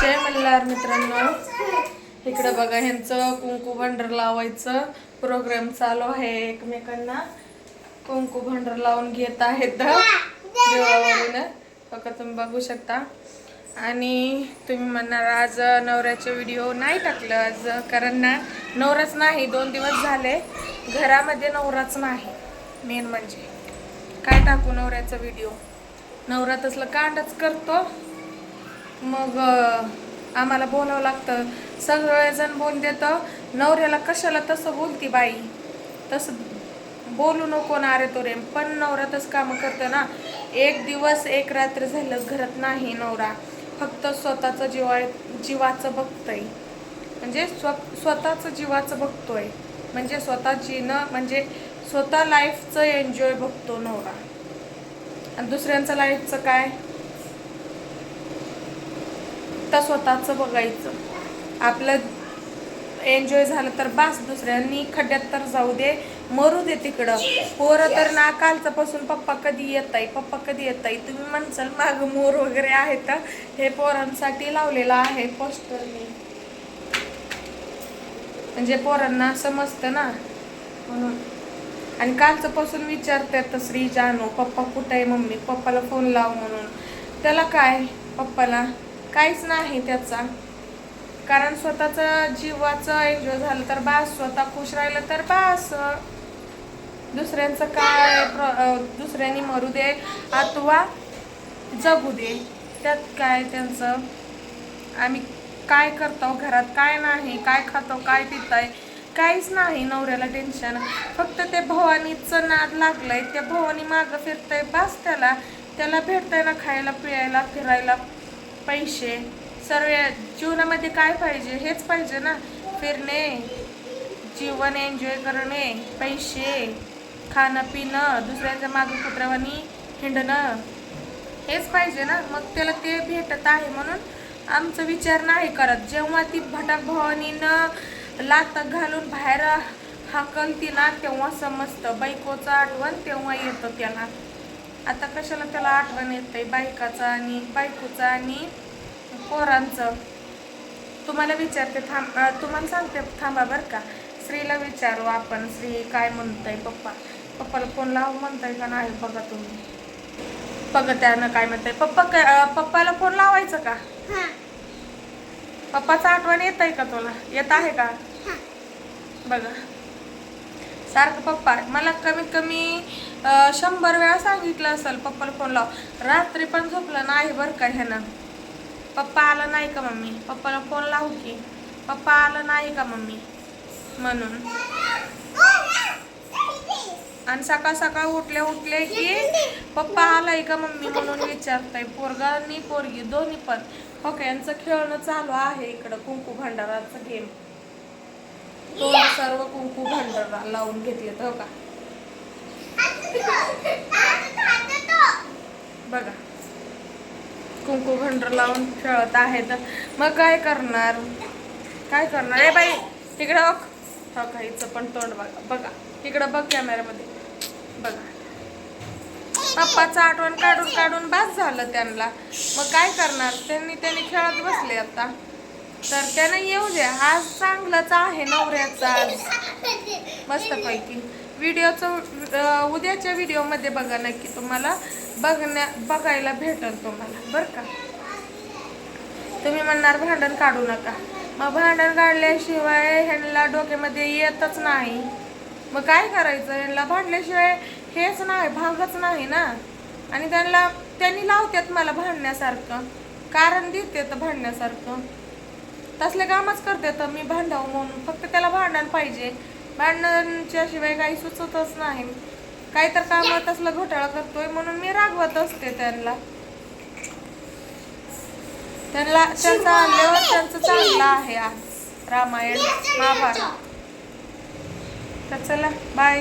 जय मल्हार मित्रांनो. इकडं बघा ह्यांचं कुंकू भांडर लावायचं. प्रोग्राम चालू आहे एकमेकांना. कुंकू भांडर लावून घेत आहेत. देवावरून. बघा तुम्ही बघू शकता. आणि तुम्ही म्हणणार आज नवऱ्याचे व्हिडिओ नाही टाकलं. आज कारण ना नवराच नाही दोन दिवस झाले. घरामध्ये नवराच नाही. मेन म्हणजे. काय टाकू नवऱ्याचा व्हिडिओ नवरा तसलं कांडच करतो. मग आम्हाला बोलावं लागतं. सगळेजण बोल देतं. नवऱ्याला कशाला तसं बोलती बाई? तसं बोलू नको ना अरे तो रे पण नवरा तसं कामं करतं ना. एक दिवस एक रात्र झालं घरात नाही नवरा. फक्त स्वतःचं जीवा जीवाचं बघतंय. म्हणजे स्व स्वतःचं जीवाचं बघतोय. म्हणजे स्वतः न म्हणजे स्वतः लाईफचं एन्जॉय बघतो नवरा. आणि दुसऱ्यांचं लाईफचं काय? तर स्वतःचं बघायचं. आपलं एन्जॉय झालं तर बास दुसऱ्यांनी खड्ड्यात तर जाऊ दे मरू दे तिकडं. पोरं तर ना कालचं पासून पप्पा कधी येत आहे पप्पा कधी येत आहे तुम्ही म्हणसाल माग मोर वगैरे आहेत. हे पोरांसाठी लावलेलं आहे पोस्टर मी. म्हणजे पोरांना समजतं ना. म्हणून. आणि कालचं पासून विचारतात श्री जानू पप्पा कुठं आहे मम्मी? पप्पाला फोन लाव म्हणून. त्याला काय? पप्पाला काहीच नाही त्याचा. कारण स्वतःचं जीवाचं एन्जॉय झालं तर बास स्वतः खुश राहिलं तर बास. दुसऱ्यांचं काय प्र- दुसऱ्यांनी मरू दे अथवा जगू दे. त्यात काय त्यांचं? आम्ही काय करतो घरात? काय नाही? काय खातो? काय पिताय? काहीच नाही नवऱ्याला टेन्शन फक्त ते भवानीचं नाद लागलंय. त्या भवानी मागं फिरतंय. बास त्याला. त्याला भेटतंय ना खायला पियायला फिरायला. पैसे. सर्व जीवनामध्ये काय पाहिजे? हेच पाहिजे ना. फिरणे जीवन एन्जॉय करणे पैसे खाणं पिणं दुसऱ्याच्या मागे कुत्र्यावानी हिंडणं. हेच पाहिजे ना. मग त्याला ते भेटत आहे म्हणून आमचा विचार नाही करत. जेव्हा ती भटक भवानीनं लात घालून बाहेर हाकलती ना तेव्हा समजतं. बायकोचं आठवण तेव्हा येतं त्याला. आता कशाला त्याला आठवण येते बायकाचं आणि बायकोचं आणि पोरांचं. तुम्हाला विचारते थांब तुम्हाला सांगते थांबा बरं का. श्रीला विचारू आपण श्री काय म्हणताय पप्पा? पप्पाला फोन लाव म्हणताय का नाही बघा तुम्ही. बघा त्यानं काय म्हणताय. पप्पा काय पप्पाला फोन लावायचं का? पप्पाचं आठवण येत आहे का तुला? येत आहे का? बघा. सारखं पप्पा मला कमीत कमी शंभर वेळा सांगितलं असेल पप्पाला फोन लाव रात्री पण झोपलं नाही बरं का ह्यानं. पप्पा आला नाही का मम्मी? पप्पाला फोन लावू की. पप्पा आला नाही का मम्मी? म्हणून. आणि सकाळ सकाळ उठले उठले की पप्पा आलाय का मम्मी म्हणून विचारताय. पोरगा आणि पोरगी दोन्ही पण. हो यांचं खेळणं चालू आहे इकडं कुंकू भांडाराचं गेम तो सर्व कुंकू भांडारा लावून घेतले हो का? बघा. कुंकू भांडर लावून खेळत आहेत मग काय करणार? काय करणार? ए बाई तिकडं बघ. हो का हिचं पण तोंड बघा. बघा तिकडं बघ कॅमेऱ्यामध्ये बघा. पप्पाचं आठवण काढून काढून बास झालं त्यांना. मग काय करणार? त्यांनी त्यांनी खेळत बसले आता. तर त्यानं येऊ द्या आज चांगलाच आहे नवऱ्याचा आज. मस्तपैकी व्हिडिओचं उद्याच्या व्हिडिओमध्ये बघा नक्की तुम्हाला. बघण्या बघायला भेटेल तुम्हाला. बरं का? तुम्ही म्हणणार भांडण काढू नका. मग भांडण काढल्याशिवाय ह्यांना डोक्यामध्ये येतच नाही. मग काय करायचं? ह्यांना भांडल्याशिवाय हेच नाही भागच नाही ना. आणि त्यांना त्यांनी लावतात मला भांडण्यासारखं. कारण देते तर भांडण्यासारखं. तसले कामच करते तर मी भांडावं म्हणून. फक्त त्याला भांडण पाहिजे. भांडणच्या शिवाय काही सुचतच नाही. काही तर काम तसलं घोटाळा करतोय म्हणून मी रागवत असते त्यांना. त्यांना त्यांचं आल्यावर त्यांचं चांगलं आहे आज. रामायण महाभारत. तर चला बाय